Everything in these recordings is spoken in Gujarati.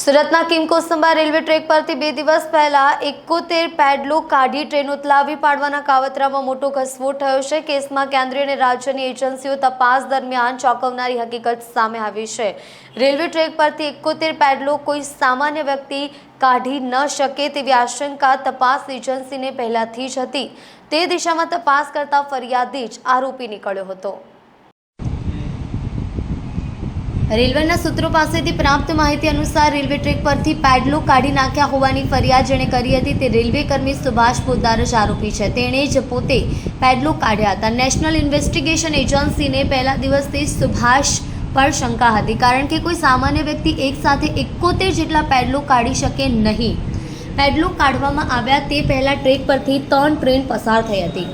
સુરતના કિમકોસંબા રેલવે ટ્રેક પરથી બે દિવસ પહેલા એકોતેર પેડલો કાઢી ટ્રેન ઉતલાવી પાડવાના કાવતરામાં મોટો ઘસફોટ થયો છે. કેસમાં કેન્દ્રીય અને રાજ્યની એજન્સીઓ તપાસ દરમિયાન ચોંકાવનારી હકીકત સામે આવી છે. રેલવે ટ્રેક પરથી એકોતેર પેડલો કોઈ સામાન્ય વ્યક્તિ કાઢી ન શકે તેવી આશંકા તપાસ એજન્સીને પહેલાથી જ હતી. તે દિશામાં તપાસ કરતા ફરિયાદી જ આરોપી નીકળ્યો હતો. રેલવેના સૂત્રો પાસેથી પ્રાપ્ત માહિતી અનુસાર રેલવે ટ્રેક પરથી પેડલો કાઢી નાખ્યા હોવાની ફરિયાદ જેણે કરી હતી તે રેલવે કર્મી સુભાષ પોદાર જ આરોપી છે. તેણે જ પોતે પેડલો કાઢ્યા હતા. નેશનલ ઇન્વેસ્ટિગેશન એજન્સીને પહેલા દિવસથી સુભાષ પર શંકા હતી કારણ કે કોઈ સામાન્ય વ્યક્તિ એક સાથે એકોતેર જેટલા પેડલો કાઢી શકે નહીં. પેડલો કાઢવામાં આવ્યા તે પહેલાં ટ્રેક પરથી ત્રણ ટ્રેન પસાર થઈ હતી.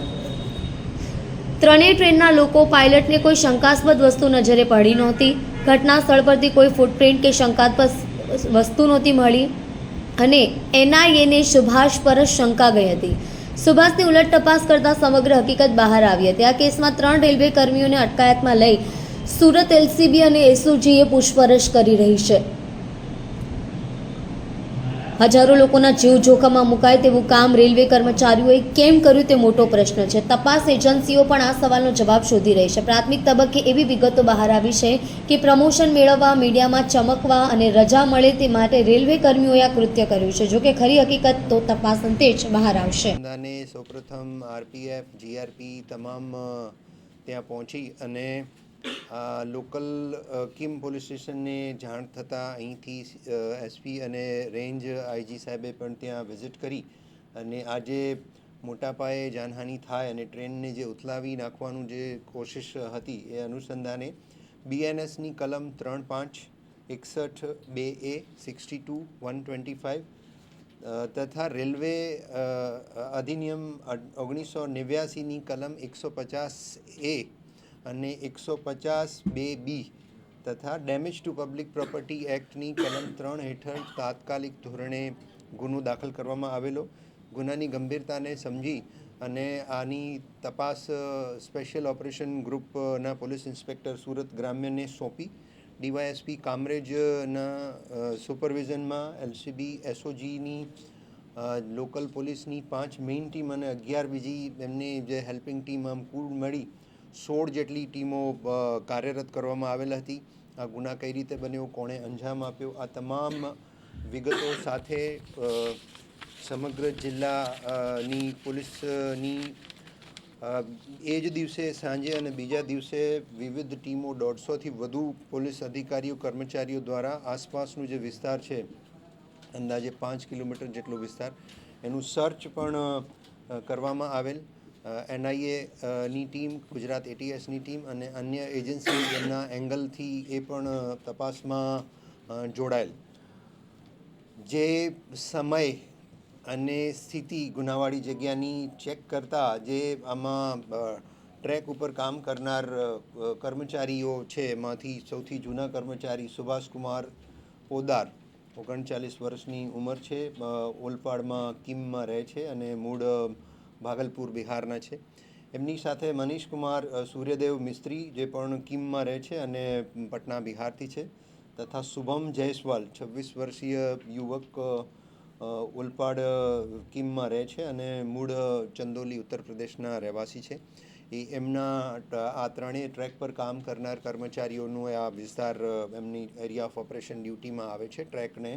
ત્રણેય ટ્રેનના લોકો, પાયલટને કોઈ શંકાસ્પદ વસ્તુ નજરે પડી નહોતી. ઘટના સ્થળ પરથી કોઈ ફૂટપ્રિન્ટ કે શંકાસ્પદ વસ્તુ નહોતી મળી અને એનઆઈએને સુભાષ પર શંકા ગઈ હતી. સુભાષની ઉલટ તપાસ કરતાં સમગ્ર હકીકત બહાર આવી હતી. આ કેસમાં ત્રણ રેલવે કર્મીઓને અટકાયતમાં લઈ સુરત એલસીબી અને એસઓજીએ પૂછપરછ કરી રહી છે. હજારો લોકોના જીવ જોખમમાં મુકાય તેવું કામ રેલવે કર્મચારીઓએ કેમ કર્યું તે મોટો પ્રશ્ન છે. તપાસ એજન્સીઓ પણ આ સવાલનો જવાબ શોધી રહી છે. પ્રાથમિક તબક્કે એવી વિગતો બહાર આવી છે કે પ્રમોશન મેળવવા, મીડિયામાં ચમકવા અને રજા મળે તે માટે રેલવે કર્મીઓએ આ કૃત્ય કર્યું છે. જોકે ખરી હકીકત તો તપાસ અંતે જ બહાર આવશે. સૌપ્રથમ આરપીએફ, જીઆરપી તમામ ત્યાં પહોંચી અને લોકલ કિમ પોલીસ સ્ટેશનને જાણ થતાં અહીંથી એસપી અને રેન્જ આઈજી સાહેબે પણ ત્યાં વિઝિટ કરી અને આજે મોટા પાયે જાનહાનિ થાય અને ટ્રેનને જે ઉથલાવી નાખવાનું જે કોશિશ હતી એ અનુસંધાને બીએનએસની કલમ ત્રણ પાંચ, એકસઠ, બે એ, sixty two, one twenty five તથા રેલવે અધિનિયમ ઓગણીસો નેવ્યાસીની કલમ એકસો પચાસ એ અને એકસો પચાસ બે બી તથા ડેમેજ ટુ પબ્લિક પ્રોપર્ટી એક્ટની કલમ ત્રણ હેઠળ તાત્કાલિક ધોરણે ગુનો દાખલ કરવામાં આવેલો. ગુનાની ગંભીરતાને સમજી અને આની તપાસ સ્પેશિયલ ઓપરેશન ગ્રુપના પોલીસ ઇન્સ્પેક્ટર સુરત ગ્રામ્યને સોંપી. ડીવાયએસપી કામરેજના સુપરવિઝનમાં એલસીબી, એસઓજીની લોકલ પોલીસની પાંચ મેઇન ટીમ અને અગિયાર બીજી એમની જે હેલ્પિંગ ટીમ આમ કુલ મળી સોળ જેટલી ટીમો કાર્યરત કરવામાં આવેલ હતી. આ ગુના કઈ રીતે બન્યો, કોણે અંજામ આપ્યો, આ તમામ વિગતો સાથે સમગ્ર જિલ્લાની પોલીસની એ જ દિવસે સાંજે અને બીજા દિવસે વિવિધ ટીમો દોઢસોથી વધુ પોલીસ અધિકારીઓ, કર્મચારીઓ દ્વારા આસપાસનું જે વિસ્તાર છે, અંદાજે પાંચ કિલોમીટર જેટલો વિસ્તાર, એનું સર્ચ પણ કરવામાં આવેલ. એનઆઈએ ની ટીમ, ગુજરાત એટીએસની ટીમ અને અન્ય એજન્સી એમના એંગલથી એ પણ તપાસમાં જોડાયેલ. જે સમય અને સ્થિતિ ગુનાવાળી જગ્યાની ચેક કરતા જે આમાં ટ્રેક ઉપર કામ કરનાર કર્મચારીઓ છે, એમાંથી સૌથી જૂના કર્મચારી સુભાષકુમાર પોદાર, ઓગણચાલીસ વર્ષની ઉંમર છે ઓલપાડમાં કિમમાં રહે છે અને મૂળ ભાગલપુર બિહારના છે. એમની સાથે મનીષ કુમાર સૂર્યદેવ મિસ્ત્રી જે પણ કિમમાં રહે છે અને પટના બિહારથી છે તથા શુભમ જયસ્વાલ, છવ્વીસ વર્ષીય યુવક ઓલપાડ કિમમાં રહે છે અને મૂળ ચંદોલી ઉત્તર પ્રદેશના રહેવાસી છે. એ એમના આ ત્રણેય ટ્રેક પર કામ કરનાર કર્મચારીઓનું આ વિસ્તાર એમની એરિયા ઓફ ઓપરેશન ડ્યુટીમાં આવે છે. ટ્રેકને